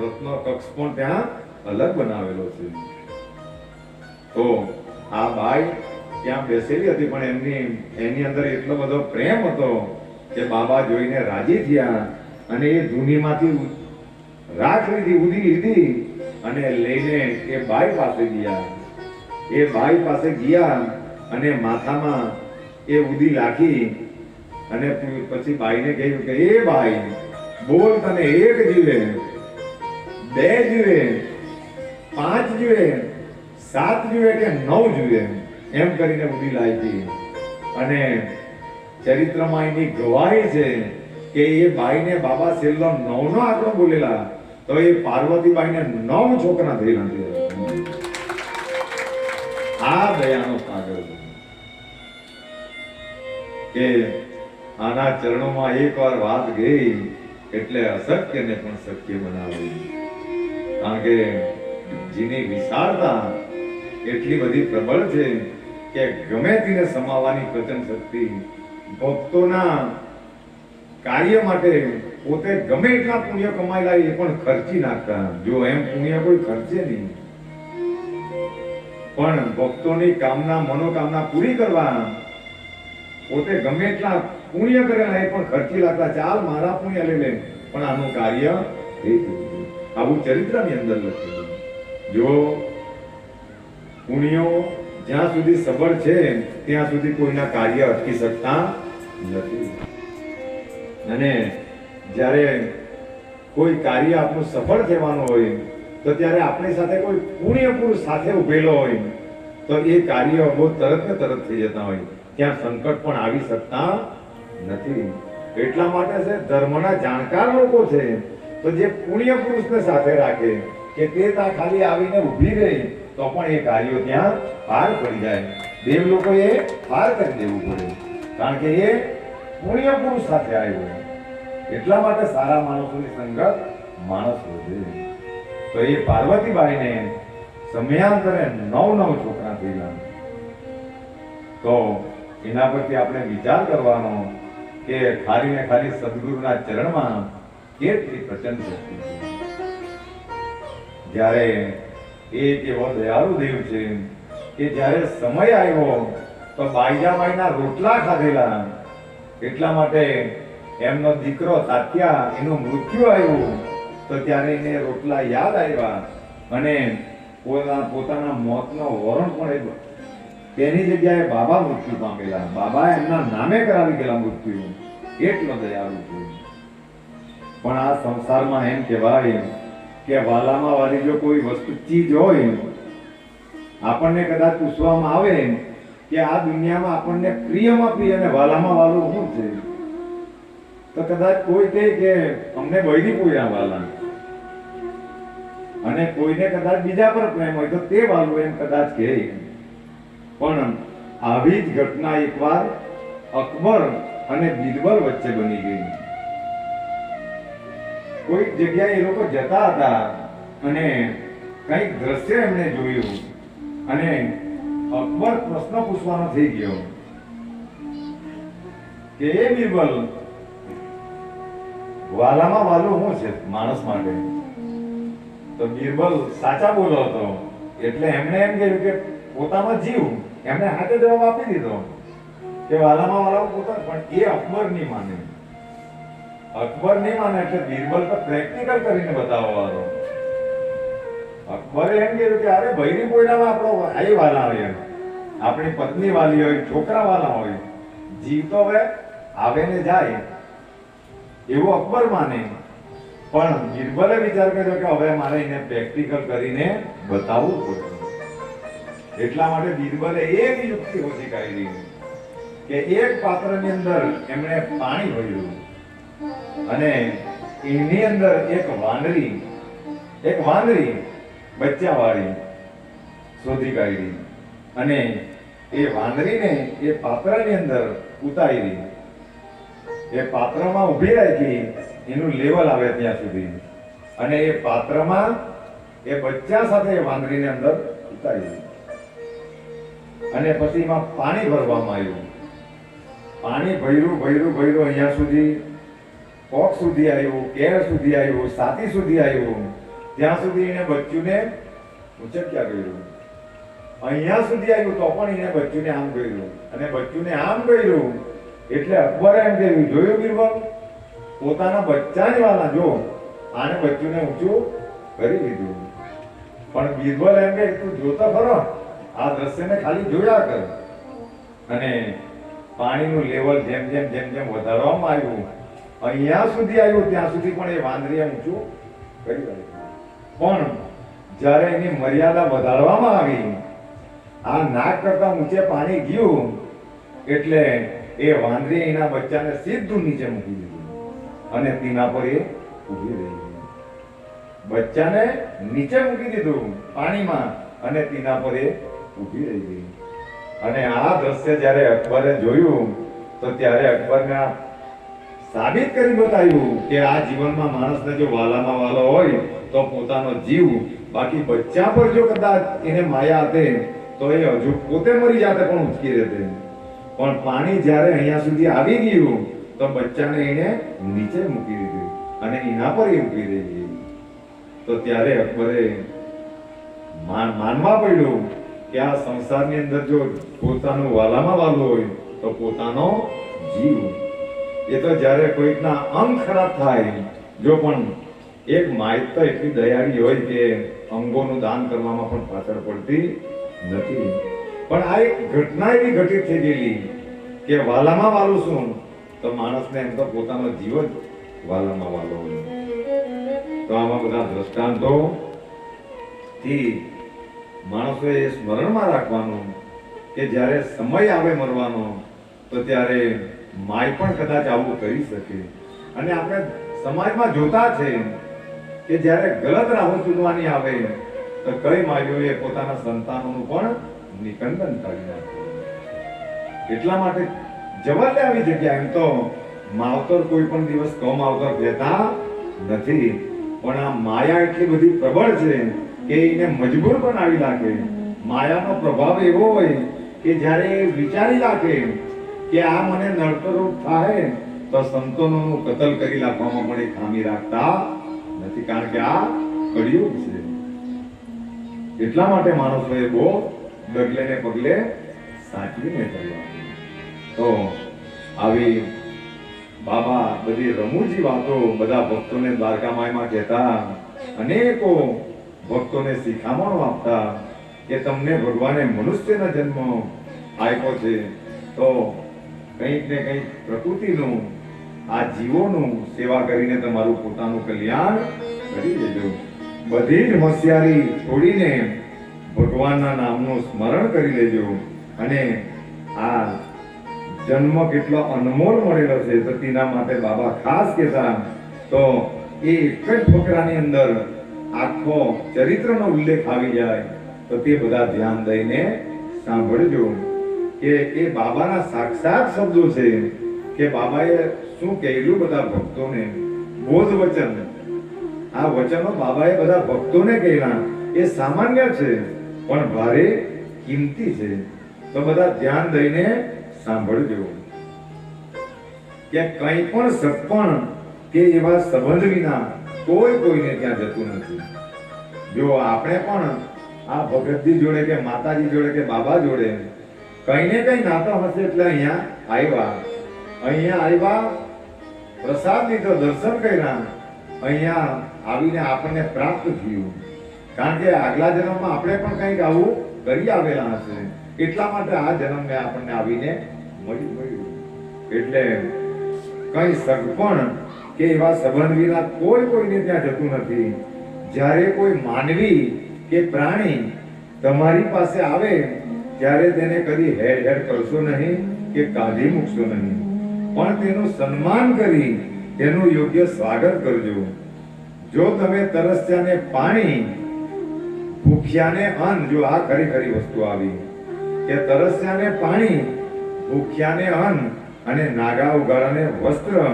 રત્ન કક્ષ પણ ત્યાં અલગ બનાવેલો છે. તો આ બાઈ ત્યાં બેસેલી હતી, પણ એમની, એની અંદર એટલો બધો પ્રેમ હતો કે બાબા જોઈને રાજી થયા અને એ ધૂનીમાંથી રાખ લીધી ઉધી લીધી અને લઈને એ બાઈ પાસે ગયા. એ બાઈ પાસે ગયા અને માથામાં એ ઉદી લાખી અને પછી બાઈને કહ્યું કે, એ બાઈ, બોલ તને એક જીવે. બે જીવે પાંચ જુએ, સાત જીવે કે નવ જુએ, એમ કરીને ઉદી લાવી અને ચરિત્રમાં એની ગવાહી છે કે એ બાઈને બાબા છેલ્લો નવનો આંકડો બોલેલા, તો એ પાર્વતીબાઈને નવ છોકરા થયેલા છે. આ દયાનો સાગર કે આના ચરણોમાં એકવાર વાત ગઈ, એટલે અશક્યને પણ શક્ય બનાવી કારણ કે જેની વિશાળતા એટલી બધી પ્રબળ છે કે ગમે તેને સમાવવાની પ્રચંડ શક્તિ ભક્તોના કાર્ય માટે પોતે ગમે એટલા પુણ્ય કમાયેલા એ પણ ખર્ચી નાખતા. જો એમ પુણ્ય કોઈ ખર્ચે નહીં. પણ ભક્તોની કામના મનોકામના પૂરી કરવા પોતે ગમે એટલા પુણ્ય કરેલા એ પણ ખર્ચી લાગતા. ચાલ મારા પુણ્ય લઈ લે. પણ આનું કાર્ય થઈ. આવું ચરિત્રની અંદર લખેલું જો પુણ્યો જ્યાં સુધી સબળ છે, ત્યાં સુધી કોઈના કાર્ય અટકી શકતા નથી. અને જ્યારે કોઈ કાર્ય આપણું સફળ થવાનું હોય, તો ત્યારે આપણી સાથે કોઈ પુણ્ય પુરુષ સાથે ઉભેલો હોય, તો એ કાર્ય બહુ તરત ને તરત થઈ જતા હોય. ત્યાં સંકટ પણ આવી શકતા નથી. એટલા માટે છે, ધર્મના જાણકાર લોકો છે તો જે પુણ્ય પુરુષને સાથે રાખે કે તે ત્યાં ખાલી આવીને ઊભી રહી, તો પણ એ કાર્યો ત્યાં પાર પડી જાય. દેવ લોકોએ પાર કરી દેવું પડે. કારણ કે એ પુણ્ય પુરુષ સાથે આવ્યો એટલા માટે સારા માણસોની સંગત માણસ વધે. તો એ પાર્વતીબાઈને સમયાંતરે નવ નવ છોકરા થયેલા. તો એના પરથી આપણે વિચાર કરવાનો કે ખાલી ને ખાલી સદગુરુના ચરણમાં કેટલી પ્રચંડ શક્તિ છે. જ્યારે એ એવો દયાળુ દેવ છે, કે જ્યારે સમય આવ્યો, તો બાઈજાબાઈના રોટલા ખાધેલા. એટલા માટે એમનો દીકરો તાત્યા એનું મૃત્યુ આવ્યું. તો ત્યારે એને રોટલા યાદ આવ્યા. અને પોતાના પોતાના મોતનો વરણ પણ તેની જગ્યાએ બાબા મૃત્યુ પામેલા. બાબા એમના નામે કરાવી ગયેલા મૃત્યુ. એટલો દયાળુ પણ આ સંસારમાં એમ કહેવાય કે વાલામાં વાલી જો કોઈ વસ્તુ ચીજ હોય, આપણને કદાચ પૂછવામાં આવે કે આ દુનિયામાં આપણને પ્રિયમાં પ્રિય અને વાલામાં વાલું શું છે? તો કદાચ કોઈ કહે કે અમને બૈરી પૂર્યા વાલા. અને કોઈને કદાચ બીજા પર પ્રેમ હોય તો તે વાલું એમ કદાચ કહે. પણ આવી જ ઘટના એકવાર અકબર અને બિરબલ વચ્ચે બની ગઈ. કોઈક જગ્યાએ એ લોકો જતા હતા અને કંઈક દ્રશ્ય એમણે જોયું અને અકબર પ્રશ્ન પૂછવાનો થઈ ગયો કે, એ બિરબલ, વાલામાં વાલું શું છે માણસ માટે? તો બિરબલ સાચા બોલો હતો. એટલે એમણે એમ કહ્યું કે, પોતામાં જીવ. એમને હાથે જવાબ આપી દીધો કે, વાલામાં વાલા પોતા પણ એ અકબર નહીં માને. અકબર નહીં માને એટલે બીરબલ તો પ્રેક્ટિકલ કરીને બતાવવા વાળો. અકબરે એમ કીધું કે અરે ભૈરી કોઈનામાં આપણો આઈ વાલા હોય એમ. આપણી પત્ની વાલી હોય, છોકરા વાલા હોય. જીવ તો હવે આવે ને જાય. એવું અકબર માને. પણ બીરબલે વિચાર કર્યો કે હવે મારે એને પ્રેક્ટિકલ કરીને બતાવવું પડે. એટલા માટે બીરબલે એક યુક્તિ ઓછી કાઢી કે એક પાત્રની અંદર એમણે પાણી ભર્યું. અને એની અંદર એક વાંદરી એક વાંદરી બચ્ચા વાળી શોધી કાઢી. અને એ વાંદરીને એ પાત્રની અંદર ઉતારી. એ પાત્રમાં ઊભી રાખી, એનું લેવલ આવે ત્યાં સુધી. અને એ પાત્રમાં એ બચ્ચા સાથે એ વાંદરીને અંદર ઉતારી. અને પછી એમાં પાણી ભરવામાં આવ્યું. પાણી ભર્યું ભર્યું ભર્યું, અહીંયા સુધી કોક સુધી આવ્યું, કેર સુધી આવ્યો સાતી સુધી આવ્યું, ત્યાં સુધી એને બચ્ચુને ઉચક્યા કર્યું. અહીંયા સુધી આવ્યું તો પણ એને બચ્ચુને આમ કર્યું. અને બચ્ચુને આમ કર્યું એટલે અકબરે એમ કહ્યું જોયું બિરબલ, પોતાના બચ્ચાને વાલા જો, આને બચ્ચુને ઊંચું કરી દીધું પણ બિરબલ એમ કે તું જોતો ખરો આ દ્રશ્યને ખાલી જોયા કર. અને પાણીનું લેવલ જેમ જેમ જેમ જેમ વધારવામાં આવ્યું અહીંયા સુધી આવ્યું, ત્યાં સુધી પણ એ વાંદરીએ ઊંચું કરી રાખ્યું પણ જ્યારે એની મર્યાદા વધારવામાં આવી, આ નાક કરતા ઊંચે પાણી ગયું, એટલે એ વાંદરી એના બચ્ચાને સીધું નીચે મૂકી દીધું. અને તેના પર એ ઊભી રહી બચ્ચાને નીચે મૂકી દીધું પાણીમાં અને તેના પર એ ઊભી રહી ગઈ. અને આ દ્રશ્ય જ્યારે અકબરે જોયું, તો ત્યારે અકબરને સાબિત કરી બતાવ્યું કે આ જીવનમાં માણસને જો વાલામાં વાલો હોય તો પોતાનો જીવ બાકી બચ્ચા પર જો કદાચ એને માયા હતે તો એ હજુ પોતે મરી જાતે પણ ઉચકી રહેતે પણ પાણી જ્યારે અહીંયા સુધી આવી ગયું, તો બચ્ચાને એને નીચે મૂકી દીધું અને એના પર એ મૂકી દીધી તો ત્યારે અકબરે માનવા પડ્યું કે આ સંસારની અંદર જો પોતાનું વાલામાં વાલું હોય, તો પોતાનો જીવ એ તો જ્યારે કોઈકના અંગ ખરાબ થાય, જો પણ એક માય તો એટલી દયાળી હોય કે અંગોનું દાન કરવામાં પણ પાછળ પડતી નથી. પણ આ એક ઘટના એવી ઘટિત થઈ ગયેલી કે વાલામાં વાલું શું તો માણસને એમ તો પોતાનો જીવ જ વાલામાં વાલો તો આમાં બધા દ્રષ્ટાંતો થી માણસોએ એ સ્મરણમાં રાખવાનું કે જ્યારે સમય આવે મરવાનો, તો ત્યારે માય પણ કદાચ આવું કરી શકે. અને આપણે સમાજમાં જોતા છે કે જ્યારે ગલત રાહુ ચૂનવાની આવે, તો કઈ માયોએ પોતાના સંતાનોનું પણ નિકંદન કરી નાખ્યું. એટલા માટે જવા આવી જગ્યા એમ તો માવતર કોઈ પણ દિવસ કમ માવતર કહેતા નથી. પણ આ માયા એટલી બધી પ્રબળ છે કે એને મજબૂર બનાવી નાખે માયાનો પ્રભાવ એવો હોય કે જ્યારે એ વિચારી નાખે કે આ મને નડતરૂપ થાય, તો સંતોનોનું કતલ કરી નાખવામાં પણ એ ખામી રાખતા નથી. કારણ કે આ કળિયુગ છે. એટલા માટે માણસોએ બહુ ડગલે ને પગલે સાચવીને કરવા તો આવી બાબા બધી રમૂજી વાતો બધા ભક્તોને દ્વારકામાયમાં કહેતા, અનેકો ભક્તોને શિખામણો આપતા કે તમને ભગવાને મનુષ્યના જન્મ આપ્યો છે. તો કંઈક ને કંઈક પ્રકૃતિનું, આ જીવોનું સેવા કરીને તમારું પોતાનું કલ્યાણ કરી દેજો. બધી જ હોશિયારી છોડીને ભગવાનના નામનું સ્મરણ કરી લેજો. અને આ જન્મ કેટલો અનમોલ મળેલો છે, સતીના માટે બાબા ખાસ કહેતા. તો એ એક જ ફકરાની અંદર આખો ચરિત્રનો ઉલ્લેખ આવી જાય. તો તે બધા ધ્યાન દઈને સાંભળજો. કે એ બાબાના સાક્ષાત શબ્દો છે કે બાબાએ શું કહેલું બધા ભક્તોને? બોધ વચન આ વચનો બાબાએ બધા ભક્તોને કહેલા. એ સામાન્ય છે, પણ ભારે કિંમતી છે. તો બધા ધ્યાન દઈને સાંભળજો. કે કંઈ પણ સપણ કે એવા સંબંધ વિના કોઈ કોઈને ત્યાં જતું નથી. જો આપણે પણ આ ભગતજી જોડે કે માતાજી જોડે કે બાબા જોડે કઈ ને કઈ નાતો હશે એટલે અહીંયા આવ્યા. અહીંયા આવ્યા, પ્રસાદ લીધો, દર્શન કર્યા. અહીંયા આવીને આપણને પ્રાપ્ત થયું. કારણ કે આગલા જન્મમાં આપણે પણ કંઈક આવું કરી આવેલા હશે. એટલા માટે આ જન્મે આપણને આવીને મળી મળ્યું. એટલે કઈ સગપણ કે એવા સંબંધ વિના કોઈ કોઈને ત્યાં જતું નથી. જ્યારે કોઈ માનવી કે પ્રાણી તમારી પાસે આવે ત્યારે તેને કદી હેડ હેડ કરશો નહીં કે કાઢી મૂકશો નહીં. પણ તેનું સન્માન કરી તેનું યોગ્ય સ્વાગત કરજો. જો તમે તરસ્યાને પાણી, ભૂખ્યાને અન્ન, જો આ ખરી ખરી વસ્તુ આવી, કે તરસ્યાને પાણી, ભૂખ્યાને અન્ન અને નાગા ઉગાડાને વસ્ત્ર